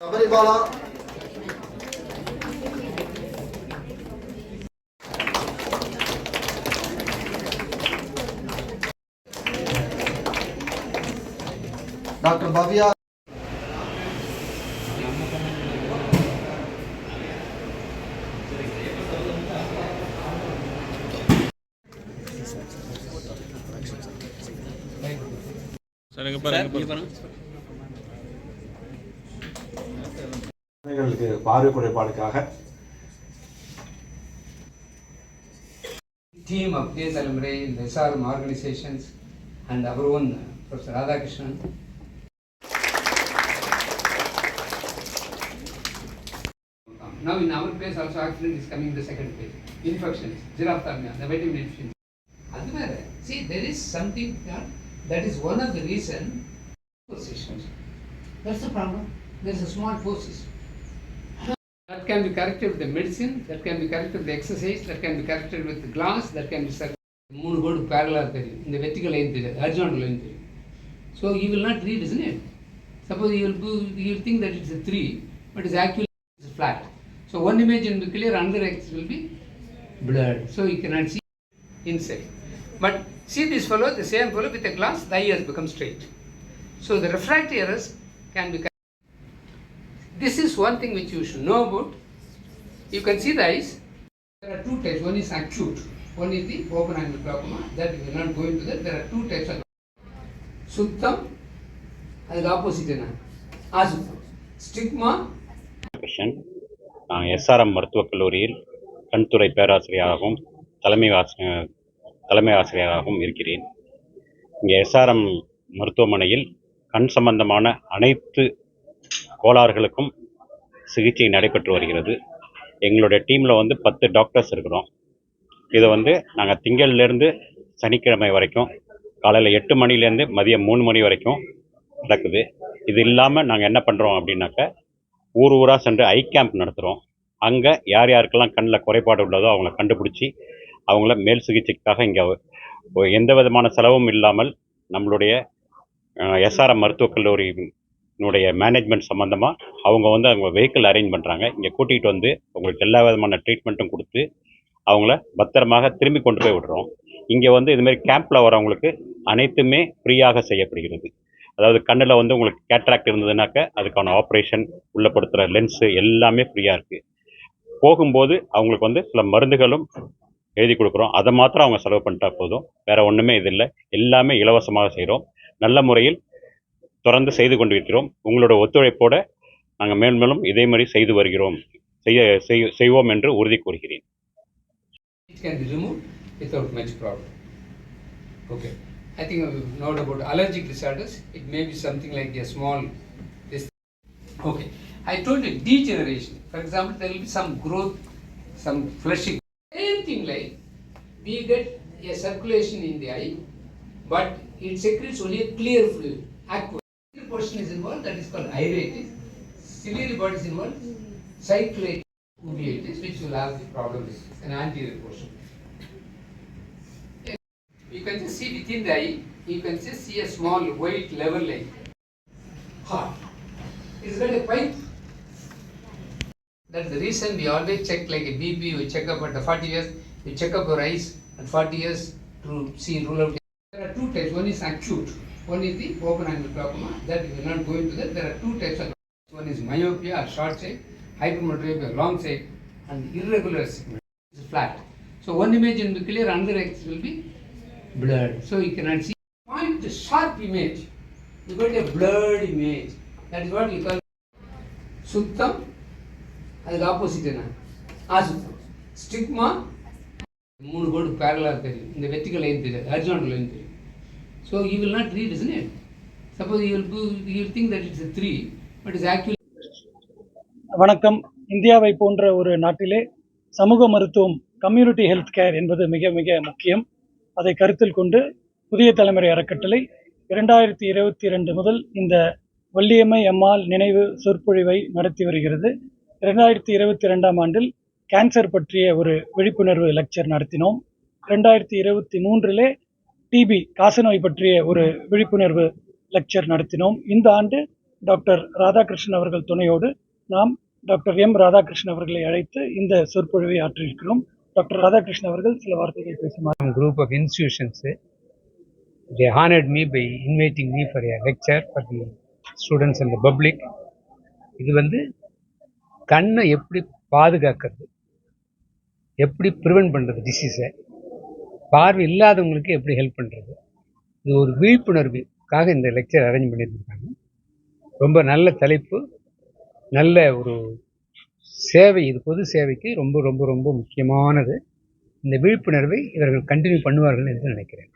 சபரிபாலா doctor Bhavya பாருங்க குழந்தைகளுக்கு பார்வை குறைபாடுக்காக team of J. Talamurai, the SRM organizations, and our own uh, Professor Radhakrishnan. Now in our place also accident is coming the second phase, infections, xerophthalmia, the vitamin deficiency. see there is something that, that is one of the reason positions. That's the problem. There is a small forces. That can be corrected with the medicine, that can be corrected with the exercise, that can be corrected with the glass, that can be cir- மூணு கோடு பேரலாக தெரியும் இந்த vertical line தெரியாது horizontal line தெரியும் so you will not read is it suppose you will you will think that it's three but is actually it's flat so one image will be clear another x will be blurred so you cannot see inside But see this fellow the same fellow with a glass the eye has become straight so the refractory errors can be this is one thing which you should know about. You can see the eyes. There are two types. One is acute. One is the open angle glaucoma. That we will not go into that. There are two types of சுத்தம் அதுக்கு opposite என்ன அசுத்தம் stigma Krishnan நான் SRM மருத்துவக் கல்லூரியில் கண்துறை பேராசிரியராகவும் தலைமை ஆசிரியர் தலைமை ஆசிரியராகவும் இருக்கிறேன். இங்கே எஸ்ஆர்எம் மருத்துவமனையில் கண் சம்பந்தமான அனைத்து கோளாறுகளுக்கும் சிகிச்சை நடைபெற்று வருகிறது. எங்களுடைய டீமில் வந்து பத்து டாக்டர்ஸ் இருக்கிறோம். இதை வந்து நாங்கள் திங்கள்லேருந்து சனிக்கிழமை வரைக்கும் காலையில் எட்டு மணிலேருந்து மதியம் மூணு மணி வரைக்கும் நடக்குது. இது இல்லாமல் நாங்கள் என்ன பண்ணுறோம் அப்படின்னாக்க ஊர் ஊராக சென்று ஐ கேம்ப் நடத்துகிறோம் அங்கே யார் யாருக்கெல்லாம் கண்ணில் குறைபாடு உள்ளதோ அவங்கள கண்டுபிடிச்சி அவங்கள மேல் சிகிச்சைக்காக இங்கே எந்த விதமான செலவும் இல்லாமல் நம்மளுடைய எஸ்ஆர்எம் மருத்துவக் கல்லூரியினுடைய மேனேஜ்மெண்ட் சம்மந்தமாக அவங்க வந்து அவங்க வெஹிக்கிள் அரேஞ்ச் பண்ணுறாங்க இங்கே கூட்டிகிட்டு வந்து அவங்களுக்கு எல்லா விதமான ட்ரீட்மெண்ட்டும் கொடுத்து அவங்கள பத்திரமாக திரும்பி கொண்டு போய் விடுறோம். இங்கே வந்து இதுமாரி கேம்பில் வரவங்களுக்கு அனைத்துமே ஃப்ரீயாக செய்யப்படுகிறது. அதாவது கண்ணில் வந்து உங்களுக்கு கேட்ராக்ட் இருந்ததுனாக்க அதுக்கான ஆப்ரேஷன் உள்ளப்படுத்துகிற லென்ஸு எல்லாமே ஃப்ரீயாக இருக்குது போகும்போது அவங்களுக்கு வந்து சில மருந்துகளும் எழுதி கொடுக்குறோம் அதை மாத்திரம் அவங்க செலவு பண்ணிட்டா போதும் வேற ஒன்றுமே இது இல்லை எல்லாமே இலவசமாக செய்கிறோம் நல்ல முறையில் தொடர்ந்து செய்து கொண்டிருக்கிறோம் உங்களோட ஒத்துழைப்போட நாங்கள் மேன்மேலும் இதே மாதிரி செய்து வருகிறோம் செய்ய செய்- செய்வோம் என்று உறுதி கூறுகிறேன் it can be removed without much problem. Okay. I think we've known about allergic disorders. It may be something like a small this. Okay. I told you degeneration. For example, there will be some growth, some flushing. Like we get a circulation in the eye, but it secretes only a clear fluid, aqua. Portion is involved, that is called iritis. Ciliary body is involved, cyclate uveitis, which will have the problem with an anterior portion. You can just see within the eye, you can just see a small white level line. Heart. It's got a pipe. That's the reason we always check like a BP, we check up at the 40 years, we check up your eyes at 40 years to see rule out. There are two types, one is acute, one is the open angle glaucoma, that we are not going to that. There are two types of one is myopia or short sight, hypermetropia, long sight, and irregular segment is flat. So one image in the clear, another X will be blurred. So you cannot see. Point the sharp image, you got a blurred image. That is what you call Suttam அதுக்கு opposite என்ன? அசுத்தம் stigma? மூணு கோடு பேரலாக தெரியும் இந்த வெற்றிகள் line தெரியாது. ஹரிஜாண்டல் லைன் தெரியும் so you will not read is it suppose you will you think that it's three but is actually வணக்கம். இந்தியாவை போன்ற ஒரு நாட்டிலே சமூக மருத்துவம் கம்யூனிட்டி ஹெல்த் கேர் என்பது மிக மிக முக்கியம். அதை கருத்தில் கொண்டு புதிய தலைமுறை அறக்கட்டளை இரண்டாயிரத்தி இருபத்தி இரண்டு முதல் இந்த வள்ளியம்மை அம்மாள் நினைவு சொற்பொழிவை நடத்தி வருகிறது. இரண்டாயிரத்தி இருபத்தி ரெண்டாம் ஆண்டில் கேன்சர் பற்றிய ஒரு விழிப்புணர்வு லெக்சர் நடத்தினோம். ரெண்டாயிரத்தி இருபத்தி மூன்றிலே டிபி காசநோய் பற்றிய ஒரு விழிப்புணர்வு லெக்சர் நடத்தினோம். இந்த ஆண்டு டாக்டர் ராதாகிருஷ்ணன் அவர்கள் துணையோடு நாம் டாக்டர் எம் ராதாகிருஷ்ணன் அவர்களை அழைத்து இந்த சொற்பொழிவை ஆற்றியிருக்கிறோம். டாக்டர் ராதாகிருஷ்ணன் அவர்கள் சில வார்த்தைகள் பேசுமாறு. Group of institutions they eh, me by inviting me for me for a lecture for the students and இது வந்து கண்ணை எப்படி பாதுகாக்கிறது? எப்படி ப்ரிவென்ட் பண்ணுறது டிசீஸை பார்வை இல்லாதவங்களுக்கு எப்படி ஹெல்ப் பண்ணுறது இது ஒரு விழிப்புணர்வுக்காக இந்த லெக்சர் அரேஞ்ச் பண்ணியிருக்காங்க ரொம்ப நல்ல தலைப்பு நல்ல ஒரு சேவை இது பொது சேவைக்கு ரொம்ப ரொம்ப ரொம்ப முக்கியமானது. இந்த விழிப்புணர்வை இவர்கள் கண்டினியூ பண்ணுவார்கள் என்று நினைக்கிறேன்.